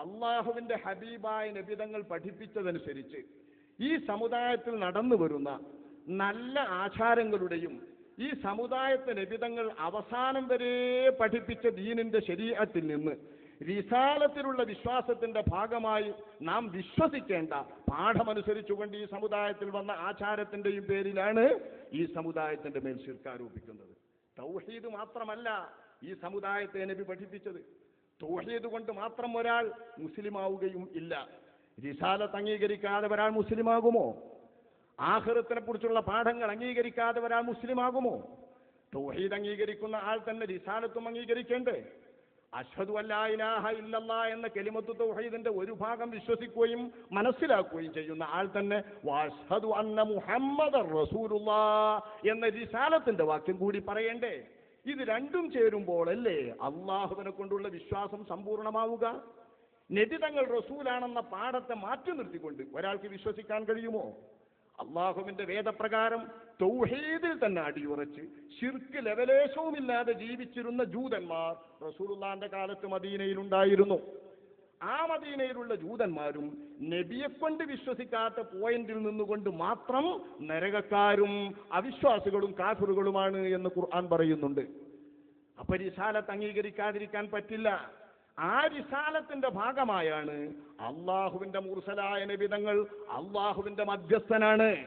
അള്ളാഹുവിന്റെ ഹബീബായ നബിതങ്ങൾ പഠിപ്പിച്ചതനുസരിച്ച് ഈ സമുദായത്തിൽ നടന്നു വരുന്ന നല്ല ആചാരങ്ങളുടെയും ഈ സമുദായത്തെ നബിതങ്ങൾ അവസാനം വരെ പഠിപ്പിച്ച ദീനിന്റെ ശരീരത്തിൽ നിന്ന് വിശാലത്തിലുള്ള വിശ്വാസത്തിന്റെ ഭാഗമായി നാം വിശ്വസിക്കേണ്ട പാഠമനുസരിച്ചുകൊണ്ട് ഈ സമുദായത്തിൽ വന്ന ആചാരത്തിന്റെയും പേരിലാണ് ഈ സമുദായത്തിന്റെ മേൽ ശിർക്കാരോപിക്കുന്നത്. തൗഹീദ് മാത്രമല്ല ഈ സമുദായത്തെ നബി പഠിപ്പിച്ചത്. തൗഹീദ് കൊണ്ട് മാത്രം ഒരാൾ മുസ്ലിമാവുകയും ഇല്ല. റിസാലത്ത് അംഗീകരിക്കാതെ ഒരാൾ മുസ്ലിമാകുമോ? ആഹൃത്തിനെ കുറിച്ചുള്ള പാഠങ്ങൾ അംഗീകരിക്കാതെ ഒരാൾ മുസ്ലിമാകുമോ? തൗഹീദ് അംഗീകരിക്കുന്ന ആൾ തന്നെ റിസാലത്തും അംഗീകരിക്കേണ്ടേ? അഷ്ഹദു അല്ലാഹ ഇല്ലല്ല എന്ന കെലിമത്ത് തൗഹീദിന്റെ ഒരു ഭാഗം വിശ്വസിക്കുകയും മനസ്സിലാക്കുകയും ചെയ്യുന്ന ആൾ തന്നെ വാഷ്ഹദു അന്ന മുഹമ്മദ് റസൂലുള്ള എന്ന റിസാലത്തിന്റെ വാക്യം കൂടി പറയണ്ടേ? ഇത് രണ്ടും ചേരുമ്പോൾ അല്ലേ അള്ളാഹുവിനെ കൊണ്ടുള്ള വിശ്വാസം സമ്പൂർണമാവുക? നബി തങ്ങൾ റസൂലാണെന്ന പാഠത്തെ മാറ്റി നിർത്തിക്കൊണ്ട് ഒരാൾക്ക് വിശ്വസിക്കാൻ കഴിയുമോ? അള്ളാഹുവിന്റെ വേദപ്രകാരം തൗഹീദിൽ തന്നെ അടിയുറച്ച് ശിർക്ക് ലവലേശവുമില്ലാതെ ജീവിച്ചിരുന്ന ജൂതന്മാർ റസൂലുള്ളാന്റെ കാലത്ത് മദീനയിൽ ഉണ്ടായിരുന്നു ആ മദീനയിലുള്ള ജൂതന്മാരും നബിയെ കൊണ്ട് വിശ്വസിക്കാത്ത പോയിന്റിൽ നിന്നുകൊണ്ട് മാത്രം നരകക്കാരും അവിശ്വാസികളും കാഫിറുകളുമാണ് എന്ന് ഖുർആൻ പറയുന്നുണ്ട്. അപ്പൊ റിസാലത്ത് അംഗീകരിക്കാതിരിക്കാൻ പറ്റില്ല. ആ റിസാലത്തിന്റെ ഭാഗമായാണ് അള്ളാഹുവിന്റെ മുർസലായ നബിതങ്ങൾ അള്ളാഹുവിന്റെ മധ്യസ്ഥനാണ്.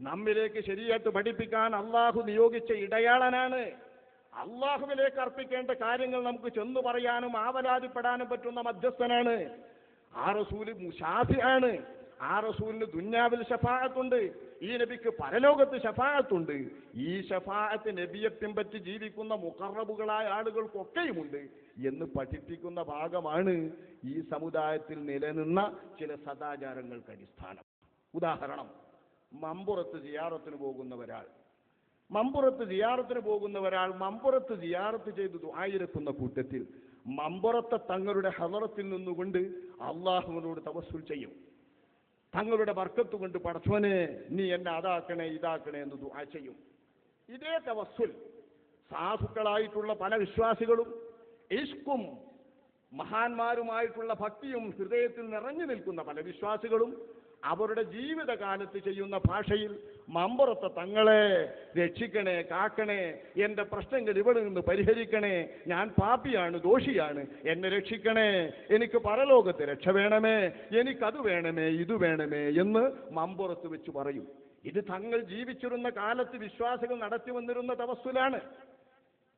നമ്മിലേക്ക് ശരിയായിട്ട് പഠിപ്പിക്കാൻ അള്ളാഹു നിയോഗിച്ച ഇടയാളനാണ്. അള്ളാഹുവിലേക്ക് അർപ്പിക്കേണ്ട കാര്യങ്ങൾ നമുക്ക് ചെന്നു പറയാനും ആവലാതിപ്പെടാനും പറ്റുന്ന മധ്യസ്ഥനാണ്. ആ റസൂൽ മുഷാഫിയാണ് ആ റസൂലിന് ദുന്യാവിൽ ഷഫാഅത്തുണ്ട് ഈ നബിക്ക് പരലോകത്ത് ഷഫാഅത്തുണ്ട് ഈ ഷഫാഅത്ത് നബിയെ പിൻപറ്റി ജീവിക്കുന്ന മുഖറബുകളായ ആളുകൾക്കൊക്കെയുമുണ്ട് എന്ന് പഠിപ്പിക്കുന്ന ഭാഗമാണ് ഈ സമുദായത്തിൽ നിലനിന്ന ചില സദാചാരങ്ങൾക്ക് അടിസ്ഥാനം. ഉദാഹരണം മമ്പുറത്ത് ജിയാറത്തിന് പോകുന്ന ഒരാൾ മമ്പുറത്ത് ജിയാറത്തിന് പോകുന്ന ഒരാൾ മമ്പുറത്ത് ജിയാറത്ത് ചെയ്ത് ദുആയിരക്കുന്ന കൂട്ടത്തിൽ മമ്പുറത്തെ തങ്ങളുടെ ഹലറത്തിൽ നിന്നുകൊണ്ട് അള്ളാഹുവിനോട് തപസ്സുൽ ചെയ്യും. തങ്ങളുടെ വർക്കത്ത് കൊണ്ട് പടച്ചോനെ നീ എന്നെ അതാക്കണേ ഇതാക്കണേ എന്ന് ദുആ ചെയ്യും. ഇതേ തവസ്സുൽ സാധുക്കളായിട്ടുള്ള പല വിശ്വാസികളും ഇഷ്കും മഹാന്മാരുമായിട്ടുള്ള ഭക്തിയും ഹൃദയത്തിൽ നിറഞ്ഞു നിൽക്കുന്ന പല വിശ്വാസികളും അവരുടെ ജീവിതകാലത്ത് ചെയ്യുന്ന ഭാഷയിൽ മമ്പുറത്തെ തങ്ങളെ രക്ഷിക്കണേ കാക്കണേ എന്റെ പ്രശ്നങ്ങൾ ഇവിടെ നിന്ന് പരിഹരിക്കണേ. ഞാൻ പാപ്പിയാണ് ദോഷിയാണ്. എന്നെ രക്ഷിക്കണേ. എനിക്ക് പരലോകത്തെ രക്ഷ വേണമേ. എനിക്കത് വേണമേ ഇത് വേണമേ എന്ന് മമ്പുറത്ത് വെച്ച് പറയും. ഇത് തങ്ങൾ ജീവിച്ചിരുന്ന കാലത്ത് വിശ്വാസികൾ നടത്തി വന്നിരുന്ന തവസ്സുലാണ്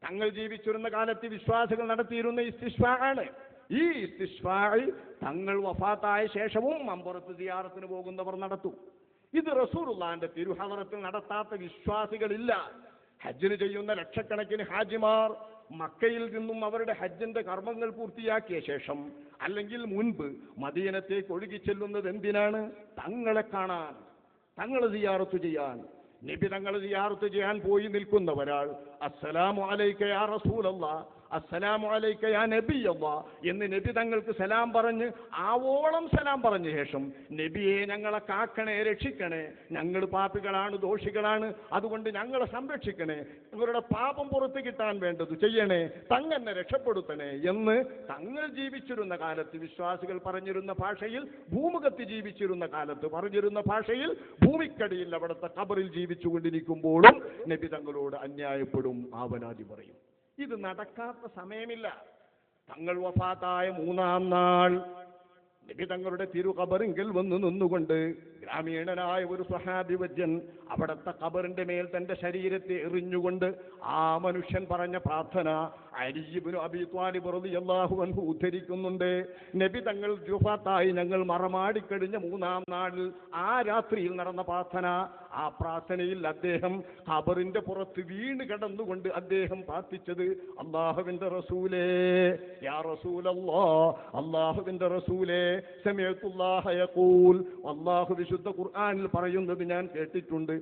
തങ്ങൾ ജീവിച്ചിരുന്ന കാലത്ത് വിശ്വാസികൾ നടത്തിയിരുന്ന ഇസ്തിഷ്വാ ആണ്. ഈ ഇസ്തിഷ്വാ തങ്ങൾ വഫാത്തായ ശേഷവും മമ്പുറത്ത് സിയാറത്തിന് പോകുന്നവർ നടത്തും. ഇത് റസൂറുള്ളാന്റെ തിരുഹവനത്തിൽ നടത്താത്ത വിശ്വാസികളില്ല. ഹജ്ജിന് ചെയ്യുന്ന ലക്ഷക്കണക്കിന് ഹാജിമാർ മക്കയിൽ നിന്നും അവരുടെ ഹജ്ജിന്റെ കർമ്മങ്ങൾ പൂർത്തിയാക്കിയ ശേഷം അല്ലെങ്കിൽ മുൻപ് മദീനത്തേക്ക് ഒഴുകി ചെല്ലുന്നത് എന്തിനാണ്? തങ്ങളെ കാണാൻ തങ്ങളെ സിയാറത്ത് ചെയ്യാൻ. നബി തങ്ങളെ സിയാറത്ത് ചെയ്യാൻ പോയി നിൽക്കുന്ന ഒരാൾ അസ്സലാമു അലൈക യാ റസൂലല്ലാ അസ്സലാമു അലൈക്ക യാ നബിയല്ലാ എന്ന് നബി തങ്ങൾക്ക് സലാം പറഞ്ഞ് ആവോളം സലാം പറഞ്ഞ ശേഷം നബിയെ ഞങ്ങളെ കാക്കണേ രക്ഷിക്കണേ. ഞങ്ങൾ പാപികളാണ് ദോഷികളാണ്. അതുകൊണ്ട് ഞങ്ങളെ സംരക്ഷിക്കണേ. ഇവരുടെ പാപം പുറത്ത് കിട്ടാൻ വേണ്ടത് ചെയ്യണേ തങ്ങനെ രക്ഷപ്പെടുത്തണേ എന്ന് തങ്ങൾ ജീവിച്ചിരുന്ന കാലത്ത് വിശ്വാസികൾ പറഞ്ഞിരുന്ന ഭാഷയിൽ ഭൂമുഖത്ത് ജീവിച്ചിരുന്ന കാലത്ത് പറഞ്ഞിരുന്ന ഭാഷയിൽ ഭൂമിക്കടിയിൽ അവിടുത്തെ കബറിൽ ജീവിച്ചുകൊണ്ടിരിക്കുമ്പോഴും നബി തങ്ങളോട് അന്യായപ്പെടും ആവനാദി പറയും. ഇത് നടക്കാത്ത സമയമില്ല. തങ്ങൾ വഫാത്തായ മൂന്നാം നാൾ. നബി തങ്ങളുടെ തിരുകബറിങ്കിൽ വന്ന് നിന്നുകൊണ്ട് ഗ്രാമീണനായ ഒരു സഹാബി വര്യൻ അവിടുത്തെ കബറിന്റെ മേൽ തന്റെ ശരീരത്തെ എറിഞ്ഞുകൊണ്ട് ആ മനുഷ്യൻ പറഞ്ഞ പ്രാർത്ഥന അരിജിബിനു അബി ത്വാലിബ് റളിയല്ലാഹു അൻഹു ഉദ്ധരിക്കുന്നുണ്ട്. നബി തങ്ങൾ ജുഫാത്തായി ഞങ്ങൾ മറമാടിക്കഴിഞ്ഞ മൂന്നാം നാളിൽ ആ രാത്രിയിൽ നടന്ന പ്രാർത്ഥന. ആ പ്രാർത്ഥനയിൽ അദ്ദേഹം ഖബറിന്റെ പുറത്ത് വീണ് കിടന്നുകൊണ്ട് അദ്ദേഹം പ്രാർത്ഥിച്ചത് അള്ളാഹുവിന്റെ റസൂലേ യാ റസൂലല്ലാ അള്ളാഹുവിന്റെ റസൂലേ സമയത്തുല്ലാഹ യഖൂൽ അള്ളാഹു ഖുർആനിൽ പറയുന്നത് ഞാൻ കേട്ടിട്ടുണ്ട്.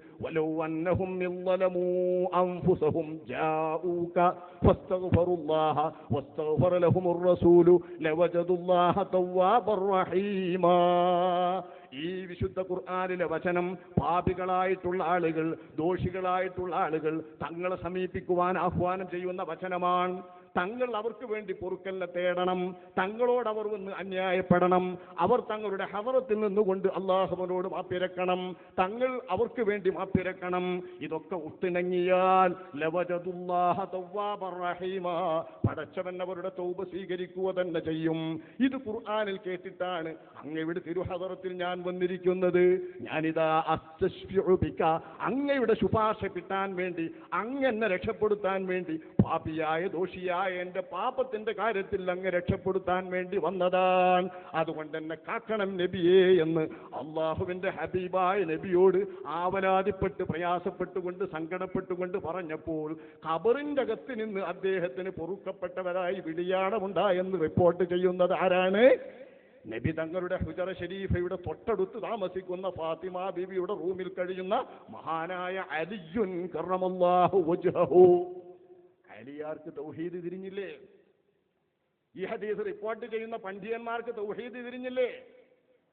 ഈ വിശുദ്ധ ഖുർആാനിലെ വചനം പാപികളായിട്ടുള്ള ആളുകൾ ദോഷികളായിട്ടുള്ള ആളുകൾ തങ്ങളെ സമീപിക്കുവാൻ ആഹ്വാനം ചെയ്യുന്ന വചനമാണ് തങ്ങൾ അവർക്ക് വേണ്ടി പൊറുക്കലിനെ തേടണം. തങ്ങളോട് അവർ വന്ന് അന്യായപ്പെടണം. അവർ തങ്ങളുടെ ഹവറത്തിൽ നിന്നുകൊണ്ട് അള്ളാഹുവിനോട് മാപ്പിരക്കണം തങ്ങൾ അവർക്ക് വേണ്ടി മാപ്പിരക്കണം ഇതൊക്കെ ഒത്തിണങ്ങിയാൽ. പടച്ചവൻ അവരുടെ തൗബ സ്വീകരിക്കുക തന്നെ ചെയ്യും. ഇത് ഖുർആാനിൽ കേട്ടിട്ടാണ് അങ്ങയുടെ തിരുഹവറത്തിൽ ഞാൻ വന്നിരിക്കുന്നത്. ഞാനിതാ. അങ്ങയുടെ ശുപാർശ കിട്ടാൻ വേണ്ടി അങ്ങനെ രക്ഷപ്പെടുത്താൻ വേണ്ടി പാപിയായ ദോഷിയായ എന്റെ പാപത്തിന്റെ കാര്യത്തിൽ അങ്ങ് രക്ഷപ്പെടുത്താൻ വേണ്ടി വന്നതാണ് അതുകൊണ്ട് എന്നെ കാക്കണം നബിയേ എന്ന് അള്ളാഹുവിന്റെ ഹബീബായ നബിയോട് ആവലാതിപ്പെട്ട് പ്രയാസപ്പെട്ടുകൊണ്ട് സങ്കടപ്പെട്ടുകൊണ്ട് പറഞ്ഞപ്പോൾ ഖബറിന്റെ അകത്ത് നിന്ന് അദ്ദേഹത്തിന് പൊറുക്കപ്പെട്ടവരായി വിളിയാടമുണ്ടായെന്ന് റിപ്പോർട്ട് ചെയ്യുന്നത് ആരാണ്? നബി തങ്ങളുടെ ഹുജറ ഷരീഫയുടെ തൊട്ടടുത്ത് താമസിക്കുന്ന ഫാത്തിമ ബീവിയുടെ റൂമിൽ കഴിയുന്ന മഹാനായ അലിയുൻ കർണമല്ലാഹു വജ്ഹഹു. അലിയാർക്ക് തൗഹീദ് തിരിഞ്ഞില്ലേ? ഈ ഹദീസ് റിപ്പോർട്ട് ചെയ്യുന്ന പണ്ഡിതന്മാർക്ക് തൗഹീദ് തിരിഞ്ഞില്ലേ?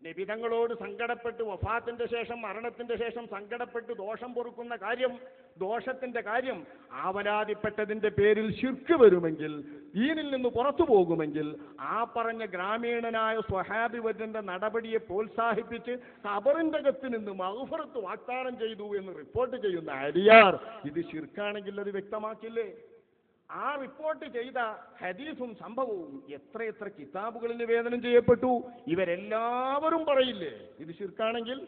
നിബിധങ്ങളോട് സങ്കടപ്പെട്ട് വഫാത്തിന്റെ ശേഷം മരണത്തിന്റെ ശേഷം സങ്കടപ്പെട്ട് ദോഷം പൊറുക്കുന്ന കാര്യം ദോഷത്തിന്റെ കാര്യം ആവലാതിപ്പെട്ടതിന്റെ പേരിൽ ശിർക്ക് വരുമെങ്കിൽ ദീനിൽ നിന്ന് പുറത്തു പോകുമെങ്കിൽ ആ പറഞ്ഞ ഗ്രാമീണനായ സ്വഹാബിവര്യന്റെ നടപടിയെ പ്രോത്സാഹിപ്പിച്ച് ഖബറിന്റെ അകത്ത് നിന്ന് മഹുഫറത്ത് വാഗ്ദാനം ചെയ്തു എന്ന് റിപ്പോർട്ട് ചെയ്യുന്ന അരിയാർ ഇത് ശിർക്കാണെങ്കിൽ അത് വ്യക്തമാക്കില്ലേ? ആ റിപ്പോർട്ട് ചെയ്ത ഹദീസും സംഭവവും എത്രയെത്ര കിതാബുകളിൽ വേദനം ചെയ്യപ്പെട്ടു? ഇവരെല്ലാവരും പറയില്ലേ? ഇത് ശിർക്കാണെങ്കിൽ